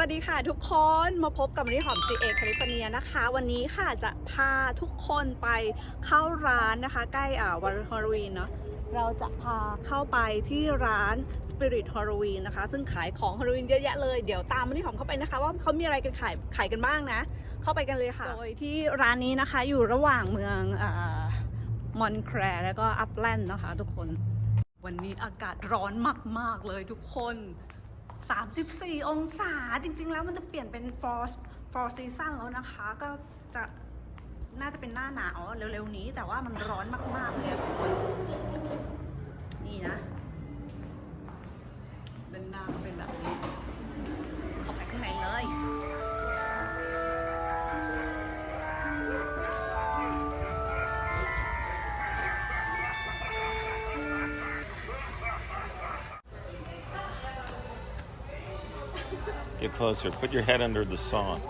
สวัสดีค่ะทุกคนมาพบกับมริหอม GA แคลิฟอร์เนียนะคะ วันนี้ค่ะจะพาทุกคนไปเข้าร้านนะคะ ใกล้อ่าวันฮาโลวีนเนาะเราจะพาเข้าไปที่ร้าน Spirit Halloween นะคะ ซึ่งขายของฮาโลวีนเยอะแยะเลย เดี๋ยวตามมริหอมเข้าไปนะคะ ว่าเขามีอะไรกันขายขายกันบ้างนะ เข้าไปกันเลยค่ะ โดยที่ร้านนี้นะคะอยู่ระหว่างเมืองมอนแครแล้วก็อัปแลนด์นะคะ ทุกคน วันนี้อากาศร้อนมาก ๆ เลยทุกคน 34 องศาจริง ๆ แล้วมันจะเปลี่ยนเป็น for for season แล้วนะคะ ก็จะน่าจะเป็นหน้าหนาวเร็ว ๆ นี้ แต่ว่ามันร้อนมาก ๆ เลยอะทุกคนนี่นะด้านหน้าก็เป็นแบบนี้เข้าไปข้างในเลย Get closer. Put your head under the saw.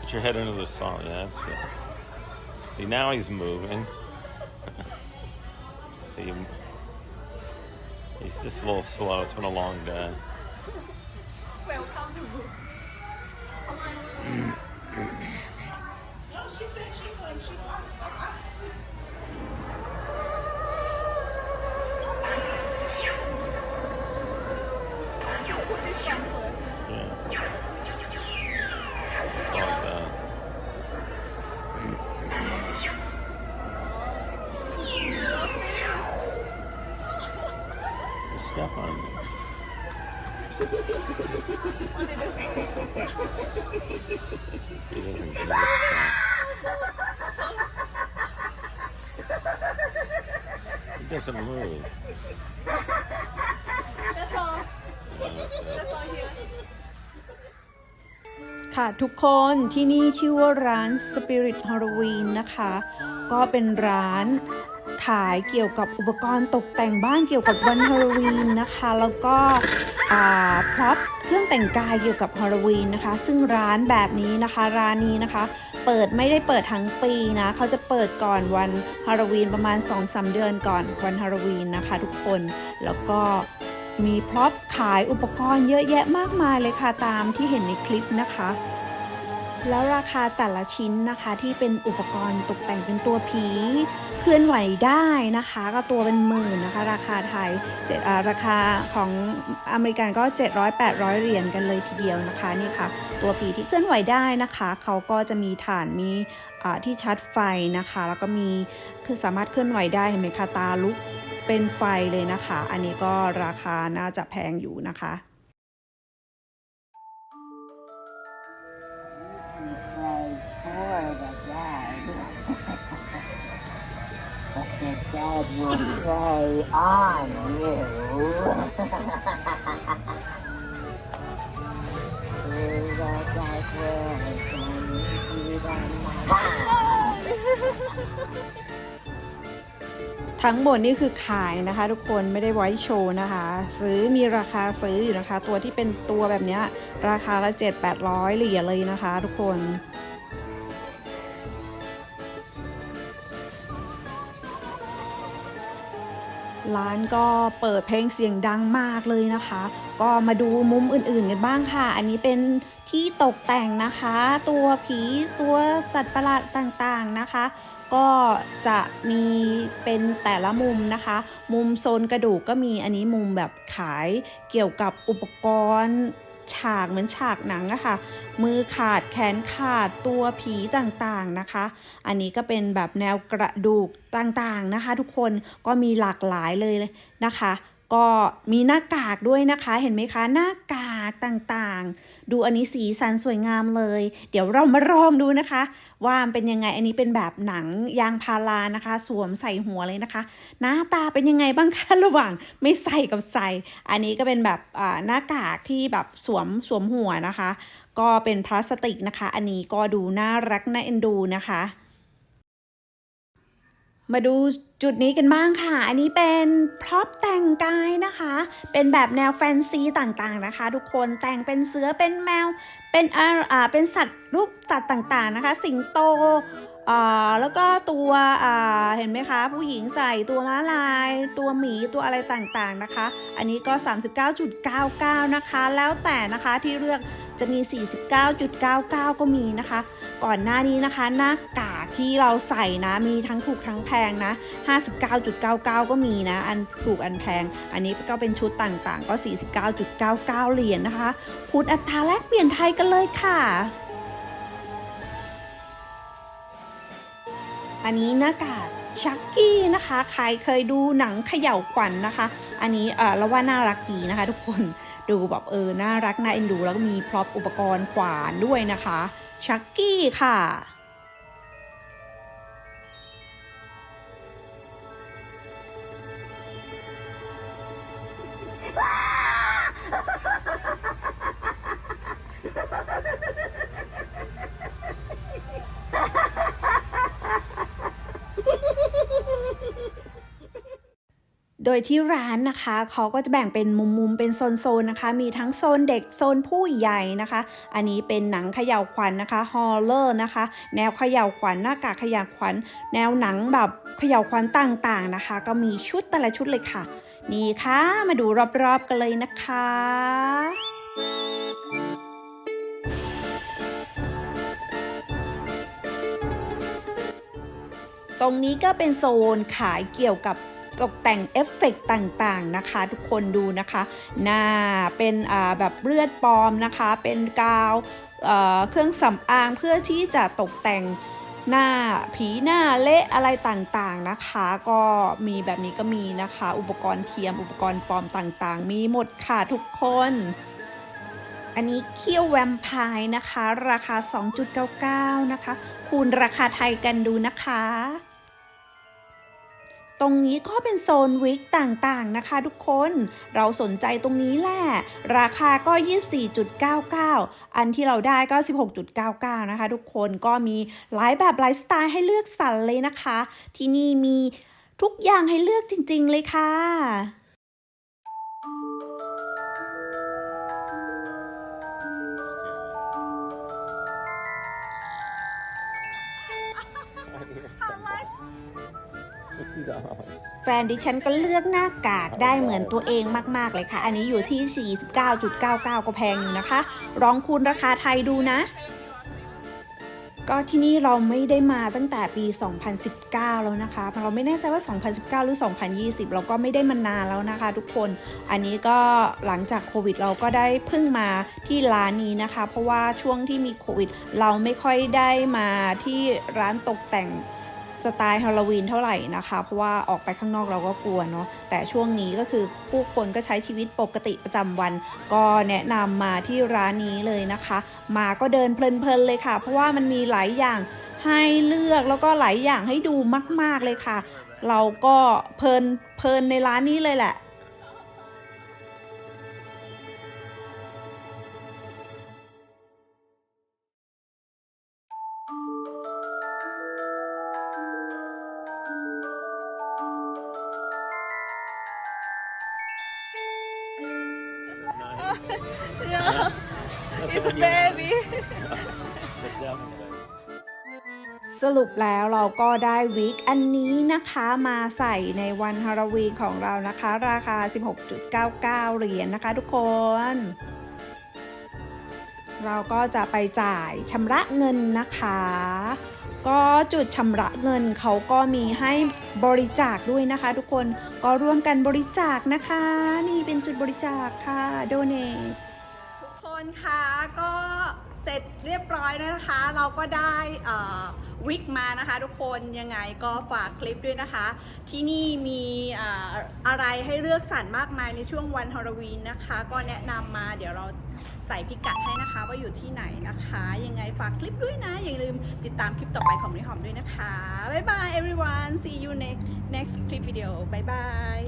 Put your head under the saw. Yeah, that's good. See, now he's moving. See. He's just a little slow. It's been a long day. Welcome to No, she said she. She He doesn't move. That's all Yeah, that's it. That's all here ค่ะทุกคนที่นี่ชื่อว่าร้าน Spirit Halloween นะคะ ก็เป็นร้านขายเกี่ยวกับอุปกรณ์ตกแต่งบ้านเกี่ยวกับวันฮาโลวีนนะคะ แล้วก็ พร็อพเครื่องแต่งกายเกี่ยวกับฮาโลวีนนะคะ ซึ่งร้านแบบนี้นะคะ ร้านนี้นะคะ เปิดไม่ได้เปิดทั้งปีนะเขาจะเปิดก่อนวันฮาโลวีนประมาณ 2-3 เดือนก่อนวันฮาโลวีนนะคะ ทุกคนแล้วก็มีพร็อพขายอุปกรณ์เยอะแยะมากมายเลยค่ะตามที่เห็นในคลิปนะคะ แล้วราคาแต่ละชิ้นนะคะที่เป็นอุปกรณ์ตกแต่งเป็นตัวผีเคลื่อนไหวได้นะคะ ก็ตัวเป็นหมื่นนะคะ ราคาไทยเจ็ดราคาของอเมริกันก็ 700-800 เหรียญกันเลยทีเดียวนะคะนี่ค่ะ ตัวผีที่เคลื่อนไหวได้นะคะ เขาก็จะมีฐานมีที่ชาร์จไฟนะคะ แล้วก็มีคือสามารถเคลื่อนไหวได้เห็นไหมคะตาลุกเป็นไฟเลยนะคะ อันนี้ก็ราคาน่าจะแพงอยู่นะคะ the dead will prey on you. ทั้งหมดนี่คือขายนะคะ ทุกคนไม่ได้ไว้โชว์นะคะ ซื้อมีราคาซื้ออยู่นะคะ ตัวที่เป็นตัวแบบนี้ราคาละ7 800เหรียญเลยนะคะ ทุกคน ร้านก็เปิดเพลงเสียงดังมากเลยนะคะ ก็มาดูมุมอื่นๆกันบ้างค่ะ อันนี้เป็นที่ตกแต่งนะคะ ตัวผีตัวสัตว์ประหลาดต่างๆนะคะ ก็จะมีเป็นแต่ละมุมนะคะ มุมโซนกระดูกก็มีอันนี้มุมแบบขายเกี่ยวกับอุปกรณ์ ฉากเหมือนฉากหนังอะค่ะ มือขาดแขนขาดตัวผีต่างๆนะคะ อันนี้ก็เป็นแบบแนวกระดูกต่างๆนะคะ ทุกคนก็มีหลากหลายเลยนะคะ ก็มีหน้ากากด้วยนะคะ เห็นไหมคะหน้ากากต่างๆ ดูอันนี้สีสันสวยงามเลย เดี๋ยวเรามาลองดูนะคะ ว่ามันเป็นยังไงอันนี้เป็นแบบหนังยางพารานะคะ สวมใส่หัวเลยนะคะ หน้าตาเป็นยังไงบ้างคะระหว่างไม่ใส่กับใส่ อันนี้ก็เป็นแบบอ่าหน้ากากที่แบบสวมสวมหัวนะคะ ก็เป็นพลาสติกนะคะ อันนี้ก็ดูน่ารักน่าเอ็นดูนะคะ มาดูจุดนี้กันบ้างค่ะ อันนี้เป็นพร็อพแต่งกายนะคะ เป็นแบบแนวแฟนซีต่างๆนะคะ ทุกคนแต่งเป็นเสือเป็นแมว เป็นอ่าอ่าเป็นสัตว์รูปสัตว์ต่างๆนะคะ สิงโตอ่าแล้วก็ตัวอ่าเห็นไหมคะ ผู้หญิงใส่ตัวม้าลาย ตัวหมีตัวอะไรต่างๆนะคะ อันนี้ก็ 39.99 นะคะ แล้วแต่นะคะที่เลือกจะมี 49.99 ก็มีนะคะ ก่อนหน้านี้นะคะ หน้ากากที่เราใส่นะมีทั้งถูกทั้งแพงนะ 59.99 ก็มีนะ อันถูกอันแพง อันนี้ก็เป็นชุดต่างๆ ก็ 49.99 เหรียญนะคะ พูดอัตราแลกเปลี่ยนไทยกันเลยค่ะอันนี้หน้ากากชักกี้นะคะ ใครเคยดูหนังเขย่าวขวัญนนะคะ อันนี้เออเราว่าน่ารักดีนะคะ ทุกคนดูแบบเออน่ารักน่าเอ็นดู แล้วก็มีพร็อพอุปกรณ์ขวานด้วยนะคะ ชักกี้ค่ะ ยที่ร้านนะคะเขาก็จะแบ่งเป็นมุมๆเป็นโซนๆนะคะ มีทั้งโซนเด็กโซนผู้ใหญ่นะคะ อันนี้เป็นหนังเขย่าวขวัญนนะคะฮอลเลอร์นะคะ แนวเขย่าวขวัญหน้ากากเขย่าวขวัญแนวหนังแบบเขย่าวขวัญต่างๆนะคะ ก็มีชุดแต่ละชุดเลยค่ะ นี่ค่ะมาดูรอบๆกันเลยนะคะตรงนี้ก็เป็นโซนขายเกี่ยวกับ ตกแต่งเอฟเฟกต์ต่างๆนะคะ ทุกคนดูนะคะหน้าเป็นแบบเลือดปลอมนะคะ เป็นกาวเเครื่องสำอางเพื่อที่จะตกแต่งหน้าผีหน้าเละอะไรต่างๆนะคะ ก็มีแบบนี้ก็มีนะคะ อุปกรณ์เทียมอุปกรณ์ปลอมต่างๆ มีหมดค่ะทุกคน อันนี้เคี่ยวแวมไพร์นะคะ ราคา 2.99 นะคะ คูณราคาไทยกันดูนะคะ ตรงนี้ก็เป็นโซนวิกต่างๆนะคะทุกคน เราสนใจตรงนี้แหละ ราคาก็ 24.99 อันที่เราได้ก็ 16.99 นะคะทุกคนก็มีหลายแบบหลายสไตล์ให้เลือกสรรเลยนะคะ ที่นี่มีทุกอย่างให้เลือกจริงๆเลยค่ะ แฟนดิฉันก็เลือกหน้ากากได้เหมือนตัวเองมาก ๆ เลยค่ะ อันนี้อยู่ที่ 49.99 ก็แพงอยู่นะคะ ลองคูณราคาไทยดูนะ ก็ที่นี่เราไม่ได้มาตั้งแต่ปี 2019 แล้วนะคะ เราไม่แน่ใจว่า 2019 หรือ 2020 เราก็ไม่ได้มานานแล้วนะคะ ทุกคน อันนี้ก็หลังจากโควิดเราก็ได้เพิ่งมาที่ร้านนี้นะคะ เพราะว่าช่วงที่มีโควิด เราไม่ค่อยได้มาที่ร้านตกแต่ง สไตล์ฮาโลวีนเท่าไหร่นะคะ เพราะว่าออกไปข้างนอกเราก็กลัวเนาะแต่ช่วงนี้ก็คือผู้คนก็ใช้ชีวิตปกติประจำวัน ก็แนะนำมาที่ร้านนี้เลยนะคะ มาก็เดินเพลินๆเลยค่ะ เพราะว่ามันมีหลายอย่างให้เลือกแล้วก็หลายอย่างให้ดูมาก ๆเลยค่ะ เราก็เพลินเพลินในร้านนี้เลยแหละ it's a baby. สรุปแล้วเราก็ได้วิกอันนี้นะคะมาใส่ในวันฮาโลวีนของเรานะคะ ราคา 16.99 เหรียญนะคะทุกคน เราก็จะไปจ่ายชำระเงินนะคะ ก็จุดชำระเงินเขาก็มีให้บริจาคด้วยนะคะ ทุกคนก็ร่วมกันบริจาคนะคะ นี่เป็นจุดบริจาคค่ะ donate คนคะก็เสร็จเรียบร้อยแล้วนะคะ เราก็ได้วิกมานะคะ ทุกคนยังไงก็ฝากคลิปด้วยนะคะ ที่นี่มีอะไรให้เลือกสรรมากมายในช่วงวันฮอลลวีนนะคะ ก็แนะนำมาเดี๋ยวเราใส่พิกัดให้นะคะว่าอยู่ที่ไหนนะคะ ยังไงฝากคลิปด้วยนะ อย่าลืมติดตามคลิปต่อไปของนิหอมด้วยนะคะ บ๊ายบาย everyone see you next next คลิปวิดีโอบ๊ายบาย